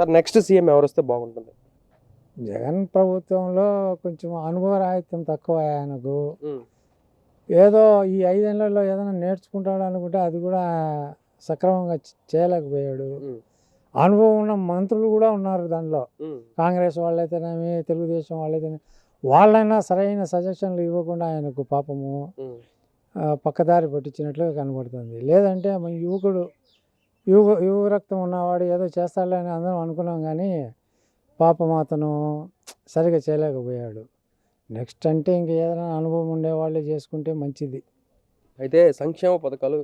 Sir next CM ఎవరు వస్తే బాగుంటుంది? జగన్ ప్రభుత్వంలో కొంచెం అనుభవ రాహిత్యం తక్కువ ఆయనకు. ఏదో ఈ ఐదేళ్ళలో ఏదైనా నేర్చుకుంటాడు అనుకుంటే అది కూడా సక్రమంగా చేయలేకపోయాడు. అనుభవం ఉన్న మంత్రులు కూడా ఉన్నారు దానిలో. కాంగ్రెస్ వాళ్ళైతేనేమి తెలుగుదేశం వాళ్ళైతేనేమి వాళ్ళైనా సరైన సజెషన్లు ఇవ్వకుండా ఆయనకు పాపము పక్కదారి పట్టించినట్లుగా కనబడుతుంది. లేదంటే మన యువకుడు యువ యువ రక్తం ఉన్నవాడు ఏదో చేస్తాడులే అని అందరం అనుకున్నాం కానీ పాపం అతను సరిగా చేయలేకపోయాడు. నెక్స్ట్ అంటే ఇంక ఏదైనా అనుభవం ఉండేవాళ్ళే చేసుకుంటే మంచిది. అయితే సంక్షేమ పథకాలు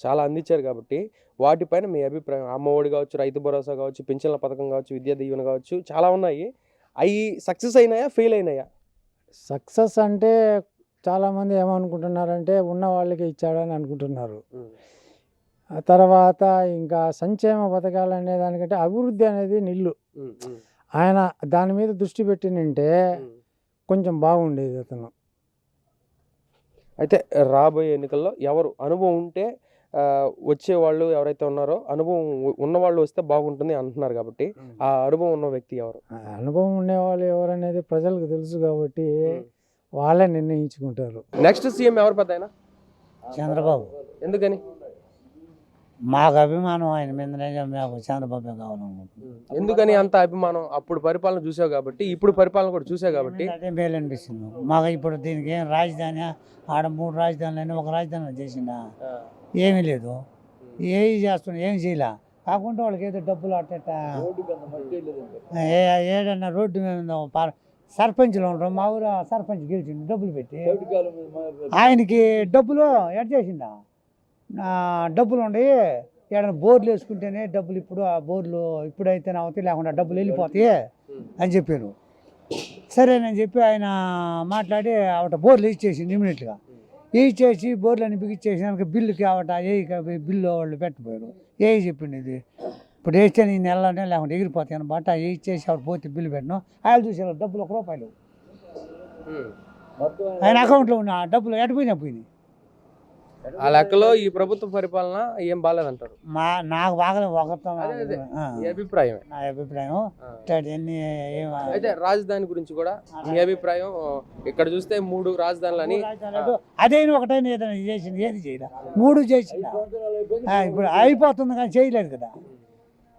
చాలా అందించారు కాబట్టి వాటిపైన మీ అభిప్రాయం అమ్మ ఒడి కావచ్చు రైతు భరోసా కావచ్చు పింఛన్ల పథకం కావచ్చు విద్యా దీవెన కావచ్చు చాలా ఉన్నాయి. అవి సక్సెస్ అయినాయా ఫెయిల్ అయినాయా? సక్సెస్ అంటే చాలామంది ఏమనుకుంటున్నారంటే ఉన్న వాళ్ళకి ఇచ్చాడని అనుకుంటున్నారు. తర్వాత ఇంకా సంక్షేమ పథకాలు అనే దానికంటే అభివృద్ధి అనేది నిల్లు. ఆయన దాని మీద దృష్టి పెట్టినంటే. కొంచెం బాగుండేది అతను. అయితే రాబోయే ఎన్నికల్లో ఎవరు అనుభవం ఉంటే వచ్చేవాళ్ళు ఎవరైతే ఉన్నారో అనుభవం ఉన్నవాళ్ళు వస్తే బాగుంటుంది అంటున్నారు కాబట్టి ఆ అనుభవం ఉన్న వ్యక్తి ఎవరు? ఆ అనుభవం ఉండేవాళ్ళు ఎవరనేది ప్రజలకు తెలుసు కాబట్టి వాళ్ళే నిర్ణయించుకుంటారు. నెక్స్ట్ సీఎం ఎవరు పెద్ద చంద్రబాబు. ఎందుకని? మాకు అభిమానం ఆయన మీదనే మేము చంద్రబాబు కావాలనుకుంటున్నాం ఎందుకని అంత అభిమానం? అప్పుడు పరిపాలన చూసావు కాబట్టి ఇప్పుడు పరిపాలన కూడా చూసావు కాబట్టి. అదే మేలు అనిపిస్తుంది మాకు ఇప్పుడు దీనికి ఏం రాజధాని ఆడ మూడు రాజధానులు ఒక రాజధాని చేసిండా? ఏమీ లేదు. ఏమి చేస్తున్నా ఏం చేయలే? కాకుండా వాళ్ళకి ఏదో డబ్బులు అట్ట ఏ ఏడన్నా రోడ్డు మీద సర్పంచ్లు ఉండరు. మా ఊరు సర్పంచ్ గెలిచిండు డబ్బులు పెట్టి. ఆయనకి డబ్బులు ఎట్ చేసిండా? డబ్బులు ఉండి ఏడన్నా బోర్లు వేసుకుంటేనే డబ్బులు ఇప్పుడు ఆ బోర్లు ఇప్పుడైతే అవుతాయి లేకుండా డబ్బులు వెళ్ళిపోతాయి అని చెప్పారు. సరేనని చెప్పి ఆయన మాట్లాడి ఆవిడ బోర్లు ఇచ్చేసింది ఇమీడియట్గా. ఇచ్చేసి బోర్లని బిగించేసినాక బిల్లుకి ఆవిడ ఏ బిల్లు వాళ్ళు పెట్టిపోయారు ఏ చెప్పింది ఇది? ఇప్పుడు వేస్తే నేను నెలలోనే లేకుంటే ఎగిరిపోతాయి అనమాట ఇచ్చేసి ఆవిడ పోతే బిల్లు పెట్టను. ఆయన చూసారు డబ్బులు ఒక రూపాయలు ఆయన అకౌంట్లో ఉన్న డబ్బులు ఎటుపోయినా పోయినాయి. ఆ లెక్కలో ఈ ప్రభుత్వ పరిపాలన ఏం బాగాలేదంటారు మా నాకు బాగా ఒకరితో అదే, అదే. నా అభిప్రాయం. ఇట్లాంటివన్నీ ఏం అయితే రాజధాని గురించి కూడా మీ అభిప్రాయం ఇక్కడ చూస్తే మూడు రాజధానులని అదైనా ఒకటైనా ఏదైనా చేసింది ఏది చేయలే. మూడు చేసింది. ఇప్పుడు అయిపోతుంది కానీ చేయలేదు కదా.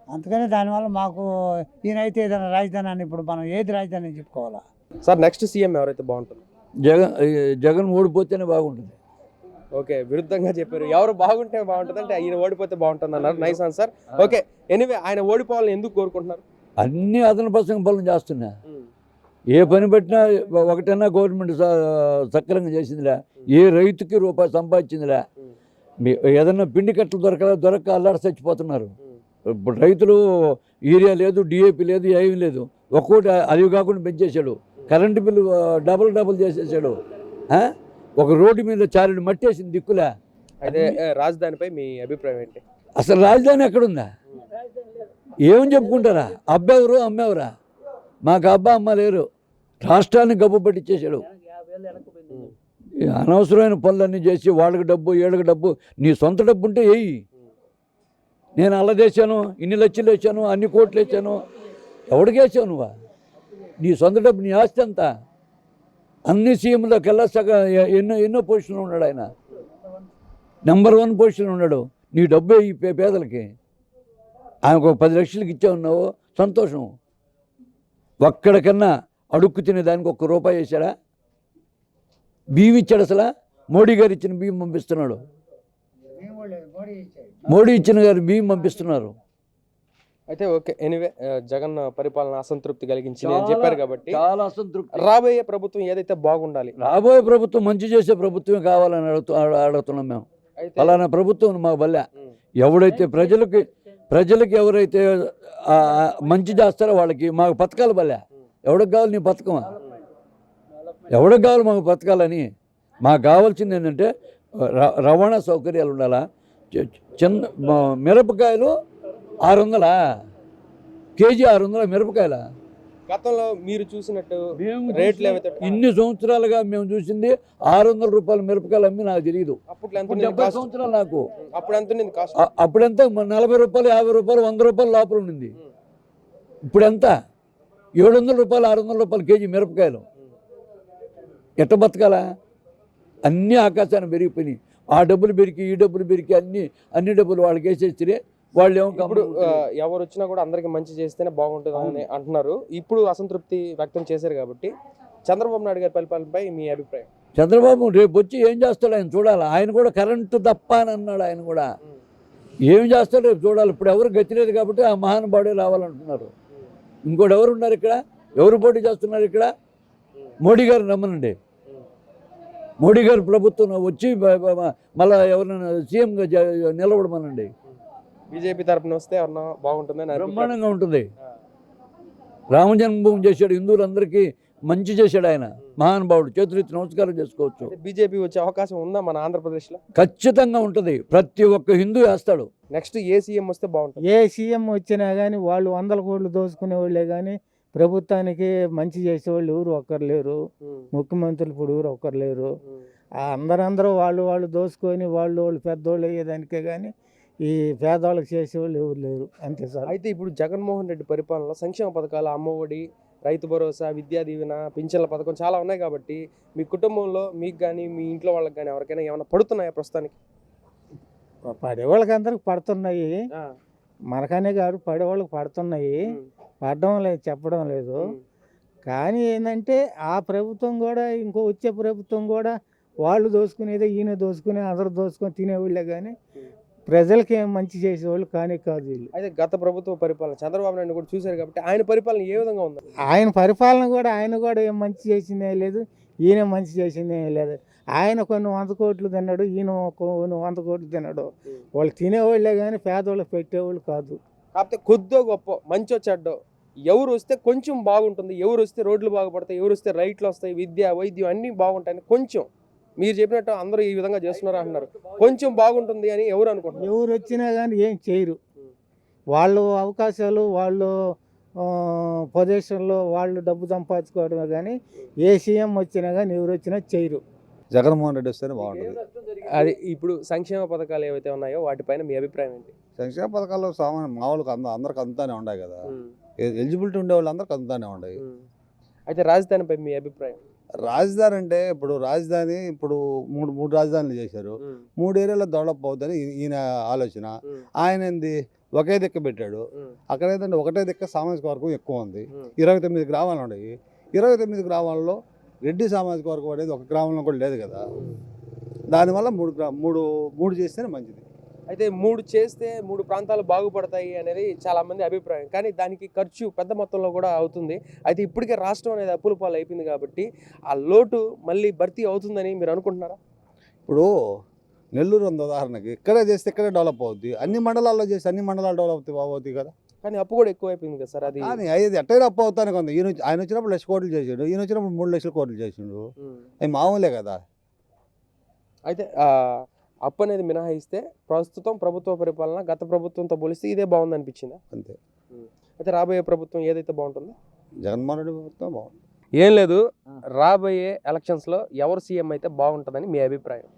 అందుకని దానివల్ల మాకు ఈయనైతే ఏదైనా రాజధాని అని ఇప్పుడు మనం ఏది రాజధాని అని చెప్పుకోవాలా? సార్ నెక్స్ట్ సీఎం ఎవరైతే బాగుంటుంది జగన్ జగన్ ఓడిపోతేనే బాగుంటుంది. ఓకే విరుద్ధంగా చెప్పారు. ఎవరు బాగుంటే బాగుంటుంది అంటే ఆయన ఓడిపోతే బాగుంటుంది అన్నారు. నైస్ ఆన్సర్ ఓకే ఎనీవే ఆయన ఓడిపోవాలని ఎందుకు కోరుకుంటున్నారు? అన్ని అదన పసంగ పనులు చేస్తున్నా. ఏ పని పెట్టినా ఒకటన్నా గవర్నమెంట్ సక్రమంగా చేసిందిలే ఏ రైతుకి రూపాయి సంపాదించిందిలే మీ ఏదన్నా పిండి కట్టలు దొరక దొరక అల్లాడి చచ్చిపోతున్నారు. ఇప్పుడు రైతులు యూరియా లేదు డిఏపి లేదు ఏమీ లేదు. ఒక్కోటి అది కాకుండా పెంచేశాడు. కరెంటు బిల్లు డబుల్ డబుల్ చేసేసాడు ఆ? ఒక రోడ్డు మీద చారుడు మట్టేసింది దిక్కులే? ఏ, రాజధానిపై మీ అభిప్రాయం ఏంటి? అసలు రాజధాని ఎక్కడుందా? ఏమని చెప్పుకుంటారా? అబ్బెవరు అమ్మెవరా? మాకు అబ్బా అమ్మ లేరు. రాష్ట్రాన్ని గబ్బు పట్టించేశాడు అనవసరమైన పనులన్నీ చేసి వాళ్ళకి డబ్బు ఏళ్ళకి డబ్బు నీ సొంత డబ్బు ఉంటే వేయి నేను అలా చేశాను ఇన్ని లక్షలు వేసాను అన్ని కోట్లు వేసాను ఎవడికి వేసావు నువ్వా? నీ సొంత డబ్బు నీ ఆస్తి అంతా అన్ని సీఎంలోకెల్లా సగం ఎ- ఎన్నో ఎన్నో పొజిషన్లో ఉన్నాడు ఆయన. నెంబర్ వన్ పొజిషన్ ఉన్నాడు. నీ డబ్బే ఈ పేదలకి. ఆయనకు ఒక పది లక్షలకి ఇచ్చా ఉన్నావు సంతోషం. ఒక్కడికన్నా అడుక్కు తినే దానికి ఒక్క రూపాయి వేసాడా బియ్యం ఇచ్చాడు అసలు? మోడీ గారు ఇచ్చిన బియ్యం పంపిస్తున్నాడు. మోడీ ఇచ్చిన గారు బియ్యం పంపిస్తున్నారు. అయితే ఓకే ఎనీవే జగన్ పరిపాలన అసంతృప్తి కలిగించింది అని చెప్పారు కాబట్టి చాలా అసంతృప్తి. రాబోయే ప్రభుత్వం ఏదైతే బాగుండాలి? రాబోయే ప్రభుత్వం మంచి చేసే ప్రభుత్వమే కావాలని అడుగుతూ అడుగుతున్నాం మేము. అయితే ఫలానా ప్రభుత్వం మా ఉమ్, ఎవడైతే ప్రజలకి ప్రజలకి ఎవరైతే మంచి చేస్తారో వాళ్ళకి మాకు పథకాలు బలే ఎవడికి కావాలి నీ పథకమా ఎవడికి కావాలి మాకు పథకాలని? మాకు కావాల్సింది ఏంటంటే రవాణా సౌకర్యాలు ఉండాలా? చిన్న మిరపకాయలు ఆరు వందలా? కేజీ ఆరు వందల మిరపకాయల? గతంలో మీరు చూసినట్టు రేట్లు ఏవైతే ఇన్ని సంవత్సరాలుగా మేము చూసింది ఆరు వందల రూపాయల మిరపకాయలు అమ్మి నాకు తెలియదు డెబ్బై సంవత్సరాలు నాకు. అప్పుడెంత? నలభై రూపాయలు యాభై రూపాయలు వంద రూపాయలు లోపల ఉండింది. ఇప్పుడు ఎంత ఏడు వందల రూపాయలు ఆరు వందల రూపాయలు కేజీ మిరపకాయలు. ఎట్ట బతకాలా? అన్నీ ఆకాశాన్ని పెరిగిపోయినాయి. ఆ డబ్బులు పెరిగి ఈ డబ్బులు పెరిగి అన్ని అన్ని డబ్బులు వాళ్ళకి వేసేస్తే వాళ్ళు ఏమో ఇప్పుడు ఎవరు వచ్చినా కూడా అందరికి మంచి చేస్తేనే బాగుంటుంది అని అంటున్నారు. ఇప్పుడు అసంతృప్తి వ్యక్తం చేశారు కాబట్టి చంద్రబాబు నాయుడు గారి పరిపాలనపై మీ అభిప్రాయం? చంద్రబాబు రేపు వచ్చి ఏం చేస్తాడు ఆయన చూడాలి. ఆయన కూడా కరెంటు తప్ప అని అన్నాడు ఆయన కూడా. ఏం చేస్తాడు రేపు చూడాలి. ఇప్పుడు ఎవరు గతి లేదు కాబట్టి ఆ మహానుభావుడే రావాలంటున్నారు. ఇంకోటి ఎవరు ఉన్నారు ఇక్కడ? ఎవరు పోటీ చేస్తున్నారు ఇక్కడ? మోడీ గారు రమ్మనండి. మోడీ గారు ప్రభుత్వం వచ్చి మళ్ళా ఎవరైనా సీఎంగా నిలబడమనండి. బీజేపీ తరపున వస్తే ఎవరన్నా బాగుంటుందని అభిప్రాయం. బ్రహ్మాండంగా ఉంటుంది. రామ జన్మభూమి చేశాడు హిందువులందరికీ మంచి చేశాడు ఆయన. మహానుభావుడు చేతులెత్తి నమస్కారం చేసుకోవచ్చు. బీజేపీ వచ్చే అవకాశం ఉందా మన ఆంధ్రప్రదేశ్లో ఖచ్చితంగా ఉంటుంది. ప్రతి ఒక్క హిందూ వేస్తాడు. నెక్స్ట్ ఏ సీఎం వస్తే బాగుంటుంది? ఏ సీఎం వచ్చినా కానీ వాళ్ళు వందల కోట్లు దోచుకునే వాళ్ళే కానీ ప్రభుత్వానికి మంచి చేసేవాళ్ళు ఎవరు ఒక్కరు లేరు. ముఖ్యమంత్రులు ఇప్పుడు ఎవరు ఒక్కరు లేరు. అందరందరూ వాళ్ళు వాళ్ళు దోసుకొని వాళ్ళు వాళ్ళు పెద్దోళ్ళు అయ్యేదానికే కానీ ఈ పేదవాళ్ళకి చేసేవాళ్ళు ఎవరు లేరు. అంతే సార్. అయితే ఇప్పుడు జగన్మోహన్ రెడ్డి పరిపాలనలో సంక్షేమ పథకాలు అమ్మఒడి రైతు భరోసా విద్యా దీవెన పింఛన్ల పథకం చాలా ఉన్నాయి కాబట్టి మీ కుటుంబంలో మీకు కానీ మీ ఇంట్లో వాళ్ళకి కానీ ఎవరికైనా ఏమైనా పడుతున్నాయా ప్రస్తుతానికి? పడేవాళ్ళకి అందరికి పడుతున్నాయి. మనకనే కాదు పడేవాళ్ళకి పడుతున్నాయి. పడడం లేదు చెప్పడం లేదు. కానీ ఏంటంటే ఆ ప్రభుత్వం కూడా ఇంకో వచ్చే ప్రభుత్వం కూడా వాళ్ళు దోసుకునేదే ఈయన దోసుకుని అందరూ దోసుకొని తినేవాళ్ళే కానీ ప్రజలకి ఏం మంచి చేసేవాళ్ళు కానీ కాదు వీళ్ళు. అయితే గత ప్రభుత్వ పరిపాలన చంద్రబాబు నాయుడు కూడా చూశారు కాబట్టి ఆయన పరిపాలన ఏ విధంగా ఉంది? ఆయన పరిపాలన కూడా ఆయన కూడా ఏం మంచి చేసిందే లేదు ఈయన మంచి చేసిందే లేదు. ఆయన కొన్ని వంద కోట్లు తిన్నాడు ఈయన కొన్ని వంద కోట్లు తిన్నాడు. వాళ్ళు తినేవాళ్ళే కానీ పేదవాళ్ళకి పెట్టేవాళ్ళు కాదు. కాకపోతే కొద్దో గొప్ప మంచి చెడ్డో ఎవరు వస్తే కొంచెం బాగుంటుంది ఎవరు వస్తే రోడ్లు బాగుపడతాయి ఎవరు వస్తే రైట్లు వస్తాయి విద్య వైద్యం అన్నీ బాగుంటాయని కొంచెం మీరు చెప్పినట్టు అందరూ ఈ విధంగా చేస్తున్నారు అంటున్నారు. కొంచెం బాగుంటుంది అని ఎవరు అనుకుంటున్నారు? ఎవరు వచ్చినా కానీ ఏం చేయరు. వాళ్ళు అవకాశాలు వాళ్ళు పొజిషన్లో వాళ్ళు డబ్బు సంపాదించుకోవడమే కానీ ఏ సీఎం వచ్చినా కానీ ఎవరు వచ్చినా చేయరు. జగన్మోహన్ రెడ్డి వస్తేనే బాగుంటుంది. అది ఇప్పుడు సంక్షేమ పథకాలు ఏవైతే ఉన్నాయో వాటిపైన మీ అభిప్రాయం ఏంటి? సంక్షేమ పథకాల్లో సామాన్య మామూలుగా అంద అందరికి అందుతానే ఉన్నాయి కదా. ఎలిజిబిలిటీ ఉండే వాళ్ళు అందరికి అందుతానే ఉన్నాయి అయితే రాజధానిపై మీ అభిప్రాయం? రాజధాని అంటే ఇప్పుడు రాజధాని ఇప్పుడు మూడు మూడు రాజధానులు చేశారు. మూడు ఏరియాలో డెవలప్ అవుతుందని ఈ- ఈయన ఆలోచన. ఆయన ఏంది? ఒకే దిక్క పెట్టాడు. అక్కడ ఏంటంటే ఒకటే దిక్క సామాజిక వర్గం ఎక్కువ ఉంది. ఇరవై తొమ్మిది గ్రామాలు ఉన్నాయి. ఇరవై తొమ్మిది గ్రామాల్లో రెడ్డి సామాజిక వర్గం అనేది ఒక గ్రామంలో కూడా లేదు కదా. దానివల్ల మూడు గ్రా మూడు మూడు చేస్తేనే మంచిది. అయితే మూడు చేస్తే మూడు ప్రాంతాలు బాగుపడతాయి అనేది చాలా మంది అభిప్రాయం. కానీ దానికి ఖర్చు పెద్ద మొత్తంలో కూడా అవుతుంది. అయితే ఇప్పటికే రాష్ట్రం అనేది అప్పుల పాలు అయిపోయింది కాబట్టి ఆ లోటు మళ్ళీ భర్తీ అవుతుందని మీరు అనుకుంటున్నారా? ఇప్పుడు నెల్లూరు ఉంది ఉదాహరణకి. ఇక్కడే చేస్తే ఇక్కడే డెవలప్ అవుద్ది. అన్ని మండలాల్లో చేస్తే అన్ని మండలాలు డెవలప్ అవుతాయి కదా. కానీ అప్పు కూడా ఎక్కువ అయిపోయింది కదా సార్ అది. కానీ అయ్యేది ఎట్టైనా అప్పు అవుతానే కొంత ఈయన ఆయన వచ్చినప్పుడు లక్ష కోట్లు చేసిండు. ఈయన వచ్చినప్పుడు మూడు లక్షల కోట్లు చేసిండు. అవి మామూలే కదా. అయితే అప్పు అనేది మినహాయిస్తే ప్రస్తుతం ప్రభుత్వ పరిపాలన గత ప్రభుత్వంతో పోలిస్తే ఇదే బాగుంది అనిపించిందా అంతే అయితే రాబోయే ప్రభుత్వం ఏదైతే బాగుంటుందో? జగన్మోహన్ రెడ్డి ప్రభుత్వం బాగుంది ఏం లేదు. రాబోయే ఎలక్షన్స్లో ఎవరు సీఎం అయితే బాగుంటుందని మీ అభిప్రాయం?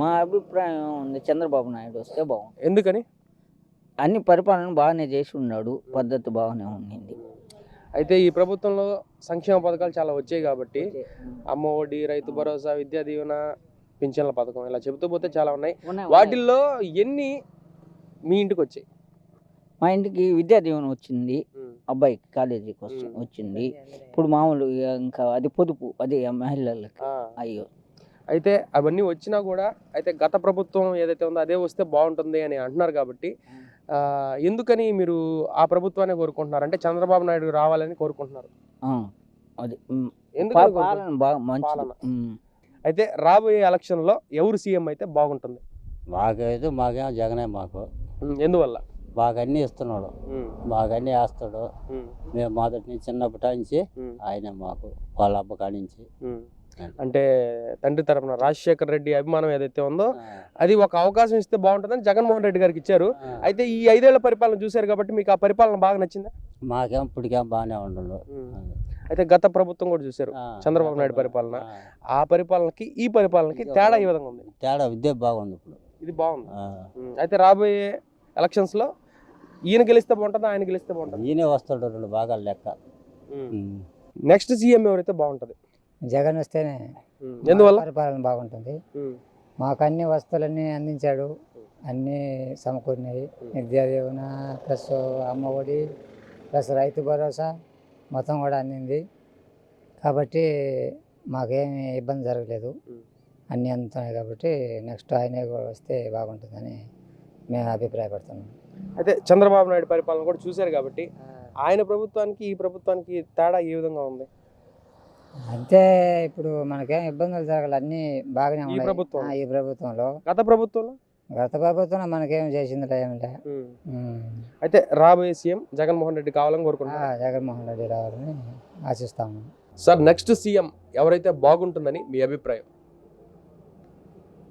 మా అభిప్రాయం ఉంది. చంద్రబాబు నాయుడు వస్తే బాగుంది ఎందుకని? అన్ని పరిపాలన బాగానే చేసి ఉన్నాడు పద్ధతి బాగానే ఉండింది. అయితే ఈ ప్రభుత్వంలో సంక్షేమ పథకాలు చాలా వచ్చాయి కాబట్టి అమ్మ ఒడి రైతు భరోసా విద్యా దీవెన పింఛన్ల పథకం ఇలా చెబుతూ పోతే చాలా ఉన్నాయి. వాటిల్లో ఎన్ని మీ ఇంటికి వచ్చాయి మా ఇంటికి విద్యా దీవెన వచ్చింది అబ్బాయికి కాలేజీకి వచ్చి-. వచ్చింది ఇప్పుడు మామూలు ఇంకా అది పొదుపు అది మహిళలకి అయ్యో అయితే అవన్నీ వచ్చినా కూడా అయితే గత ప్రభుత్వం ఏదైతే ఉందో అదే వస్తే బాగుంటుంది అని అంటున్నారు కాబట్టి ఎందుకని మీరు ఆ ప్రభుత్వాన్ని కోరుకుంటున్నారు అంటే చంద్రబాబు నాయుడు రావాలని కోరుకుంటున్నారు అది? పాలన బాగా. ఉమ్. అయితే రాబోయే ఎలక్షన్లో ఎవరు సీఎం అయితే బాగుంటుంది? మాకైతే మాకేమో జగనే మాకు. ఎందువల్ల? బాగా అన్నీ ఇస్తున్నాడు. బాగా అన్నీ వేస్తాడు. మేము మొదటి నుంచి చిన్నప్పటి నుంచి ఆయనే మాకు వాళ్ళ అబ్బ కాడి నుంచి. ఉమ్. అంటే తండ్రి తరపున రాజశేఖర్ రెడ్డి అభిమానం ఏదైతే ఉందో అది ఒక అవకాశం ఇస్తే బాగుంటుందని జగన్మోహన్ రెడ్డి గారికి ఇచ్చారు. అయితే ఈ ఐదేళ్ళ పరిపాలన చూశారు కాబట్టి మీకు ఆ పరిపాలన బాగా నచ్చిందా? మాకేం ఇప్పటికేం బాగానే ఉండు అయితే గత ప్రభుత్వం కూడా చూశారు. చంద్రబాబు నాయుడు పరిపాలన. ఆ. పరిపాలనకి ఈ పరిపాలనకి తేడా ఈ విధంగా ఉంది. తేడా విద్య బాగుంది ఇప్పుడు. ఇది బాగుంది. అయితే రాబోయే ఎలక్షన్స్లో ఈయన గెలిస్తే బాగుంటుందా ఆయన గెలిస్తే బాగుంటుంది? ఈయనే వస్తాడు రెండు భాగాలు లెక్క. నెక్స్ట్ సీఎం ఎవరైతే బాగుంటుంది? జగన్ వస్తేనే ఎందువల్ల? పరిపాలన బాగుంటుంది. మాకు అన్ని వస్తువులన్నీ అందించాడు. అన్నీ సమకూరినాయి విద్యా దీవెన ప్లస్ అమ్మ ఒడి ప్లస్ రైతు భరోసా మొత్తం కూడా అందింది. కాబట్టి మాకేమి ఇబ్బంది జరగలేదు. అన్నీ అందుతున్నాయి కాబట్టి నెక్స్ట్ ఆయనే కూడా వస్తే బాగుంటుందని మేము అభిప్రాయపడుతున్నాం. అయితే చంద్రబాబు నాయుడు పరిపాలన కూడా చూశారు కాబట్టి ఆయన ప్రభుత్వానికి ఈ ప్రభుత్వానికి తేడా ఏ విధంగా ఉంది? అంతే ఇప్పుడు మనకేం ఇబ్బందులు జరగాలి. అన్నీ బాగానే ఉన్నాయి. ఈ ప్రభుత్వంలో. గత ప్రభుత్వంలో? గత ప్రభుత్వం మనకేం చేసింది ఏమిలే. అయితే రాబోయే సీఎం జగన్మోహన్ రెడ్డి కావాలని ఆ, కోరుకుంటున్నారు జగన్మోహన్ రెడ్డి రావాలని ఆశిస్తాము. సార్ నెక్స్ట్ సీఎం ఎవరైతే బాగుంటుందని మీ అభిప్రాయం?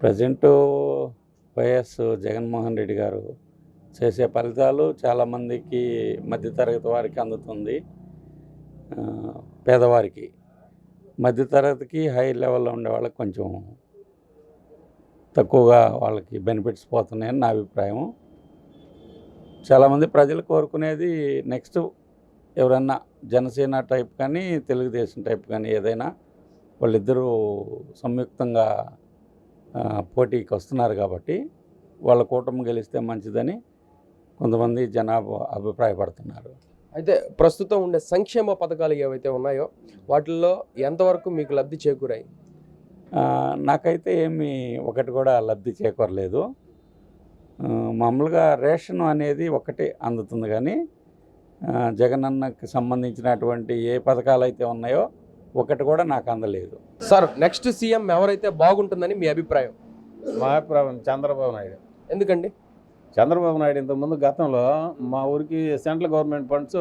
ప్రజెంటు వైఎస్ జగన్మోహన్ రెడ్డి గారు చేసే ఫలితాలు చాలామందికి మధ్యతరగతి వారికి అందుతుంది. పేదవారికి. మధ్యతరగతికి హై లెవెల్లో ఉండే వాళ్ళకి కొంచెం తక్కువగా వాళ్ళకి బెనిఫిట్స్ పోతున్నాయని నా అభిప్రాయం. చాలామంది ప్రజలు కోరుకునేది నెక్స్ట్ ఎవరన్నా జనసేన టైప్ కానీ తెలుగుదేశం టైప్ కానీ ఏదైనా వాళ్ళిద్దరూ సంయుక్తంగా పోటీకి వస్తున్నారు కాబట్టి వాళ్ళ కూటమి గెలిస్తే మంచిదని కొంతమంది జనాభా అభిప్రాయపడుతున్నారు. అయితే ప్రస్తుతం ఉండే సంక్షేమ పథకాలు ఏవైతే ఉన్నాయో వాటిల్లో ఎంతవరకు మీకు లబ్ధి చేకూరాయి? నాకైతే ఏమీ ఒకటి కూడా లబ్ధి చేకూరలేదు. మామూలుగా రేషన్ అనేది ఒకటే అందుతుంది కానీ జగనన్నకి సంబంధించినటువంటి ఏ పథకాలు అయితే ఉన్నాయో ఒకటి కూడా నాకు అందలేదు. సార్ నెక్స్ట్ సీఎం ఎవరైతే బాగుంటుందని మీ అభిప్రాయం? మా అభిప్రాయం చంద్రబాబు నాయుడు. ఎందుకండి? చంద్రబాబు నాయుడు ఇంతకుముందు గతంలో మా ఊరికి సెంట్రల్ గవర్నమెంట్ ఫండ్స్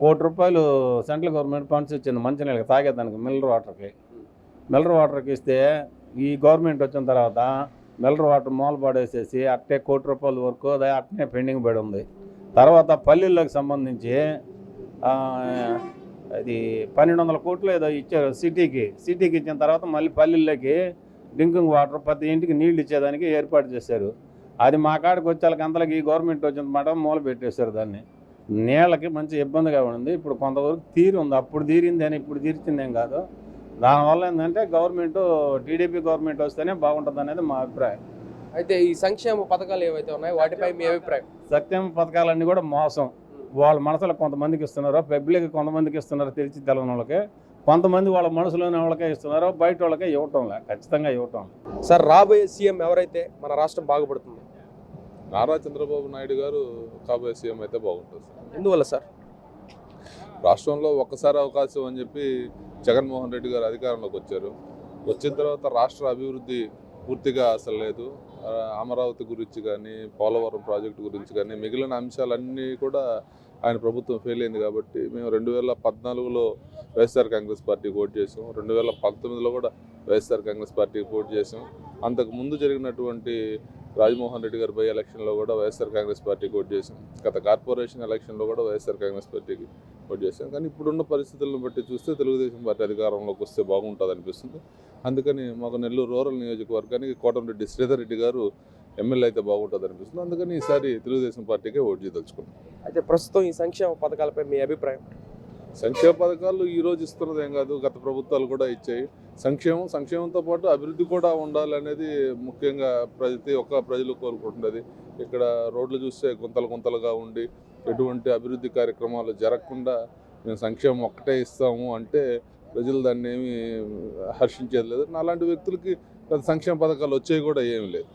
కోటి రూపాయలు సెంట్రల్ గవర్నమెంట్ ఫండ్స్ ఇచ్చింది మంచినీళ్ళకి తాగేదానికి మిల్లర్ వాటర్కి. మిల్లర్ వాటర్కి ఇస్తే ఈ గవర్నమెంట్ వచ్చిన తర్వాత మిల్లర్ వాటర్ మూల పడేసేసి అట్టే కోటి రూపాయల వరకు అది అట్నే పెండింగ్ పడి ఉంది. తర్వాత పల్లెల్లోకి సంబంధించి అది పన్నెండు వందల కోట్లు ఏదో ఇచ్చారు సిటీకి. సిటీకి ఇచ్చిన తర్వాత మళ్ళీ పల్లెల్లోకి డ్రింకింగ్ వాటర్ ప్రతి ఇంటికి నీళ్ళు ఇచ్చేదానికి ఏర్పాటు చేశారు. అది మా కాడికి వచ్చేళ్ళకి అంతలకి ఈ గవర్నమెంట్ వచ్చిన మాట మూల పెట్టేశారు దాన్ని. నీళ్ళకి మంచి ఇబ్బందిగా ఉంది. ఇప్పుడు కొంతవరకు తీరి ఉంది. అప్పుడు తీరింది అని ఇప్పుడు తీర్చిందేం కాదు. దానివల్ల ఏంటంటే గవర్నమెంట్ టీడీపీ గవర్నమెంట్ వస్తేనే బాగుంటుంది అనేది మా అభిప్రాయం. అయితే ఈ సంక్షేమ పథకాలు ఏవైతే ఉన్నాయో వాటిపై మీ అభిప్రాయం? సత్యం పథకాలన్నీ కూడా మోసం. వాళ్ళ మనసులో కొంతమందికి ఇస్తున్నారు పబ్లిక్ కొంతమందికి ఇస్తున్నారు తెలిసి తెలవని వాళ్ళకి కొంతమంది వాళ్ళ మనసులోని వాళ్ళకే ఇస్తున్నారు బయట వాళ్ళకే ఇవ్వటంలే ఖచ్చితంగా ఇవ్వటం సార్ రాబోయే సీఎం ఎవరైతే మన రాష్ట్రం బాగుపడుతుంది? నారా చంద్రబాబు నాయుడు గారు కాబోయే సీఎం అయితే బాగుంటుంది సార్. ఎందువల్ల సార్? రాష్ట్రంలో ఒక్కసారి అవకాశం అని చెప్పి జగన్మోహన్ రెడ్డి గారు అధికారంలోకి వచ్చారు. వచ్చిన తర్వాత రాష్ట్ర అభివృద్ధి పూర్తిగా అసలు లేదు. అమరావతి గురించి కానీ పోలవరం ప్రాజెక్టు గురించి కానీ మిగిలిన అంశాలన్నీ కూడా ఆయన ప్రభుత్వం ఫెయిల్ అయింది కాబట్టి మేము రెండు వేల పద్నాలుగులో వైఎస్ఆర్ కాంగ్రెస్ పార్టీకి ఓటు చేసాం. రెండు వేల పంతొమ్మిదిలో కూడా వైఎస్ఆర్ కాంగ్రెస్ పార్టీకి ఓటు చేసాం. అంతకు ముందు జరిగినటువంటి రాజమోహన్ రెడ్డి గారి బై ఎలక్షన్లో కూడా వైఎస్ఆర్ కాంగ్రెస్ పార్టీకి ఓట్ చేసాం గత కార్పొరేషన్ ఎలక్షన్లో కూడా వైఎస్ఆర్ కాంగ్రెస్ పార్టీకి ఓట్ చేసాం కానీ ఇప్పుడున్న పరిస్థితులను బట్టి చూస్తే తెలుగుదేశం పార్టీ అధికారంలోకి వస్తే బాగుంటుంది అనిపిస్తుంది. అందుకని మాకు నెల్లూరు రూరల్ నియోజకవర్గానికి కోటంరెడ్డి శ్రీధర్ రెడ్డి గారు ఎమ్మెల్యే అయితే బాగుంటుంది అనిపిస్తుంది. అందుకని ఈసారి తెలుగుదేశం పార్టీకే ఓట్ చేయదలుచుకున్నాం. అయితే ప్రస్తుతం ఈ సంక్షేమ పథకాలపై మీ అభిప్రాయం? సంక్షేమ పథకాలు ఈరోజు ఇస్తున్నది ఏం కాదు గత ప్రభుత్వాలు కూడా ఇచ్చాయి. సంక్షేమం సంక్షేమంతో పాటు అభివృద్ధి కూడా ఉండాలనేది ముఖ్యంగా ప్రతి ఒక్క ప్రజలు కోరుకుంటున్నది. ఇక్కడ రోడ్లు చూస్తే గుంతలు గుంతలుగా ఉండి ఎటువంటి అభివృద్ధి కార్యక్రమాలు జరగకుండా మేము సంక్షేమం ఒక్కటే ఇస్తాము అంటే ప్రజలు దాన్ని ఏమి హర్షించేది లేదు. అలాంటి వ్యక్తులకి పెద్ద సంక్షేమ పథకాలు వచ్చేవి కూడా ఏమీ లేదు.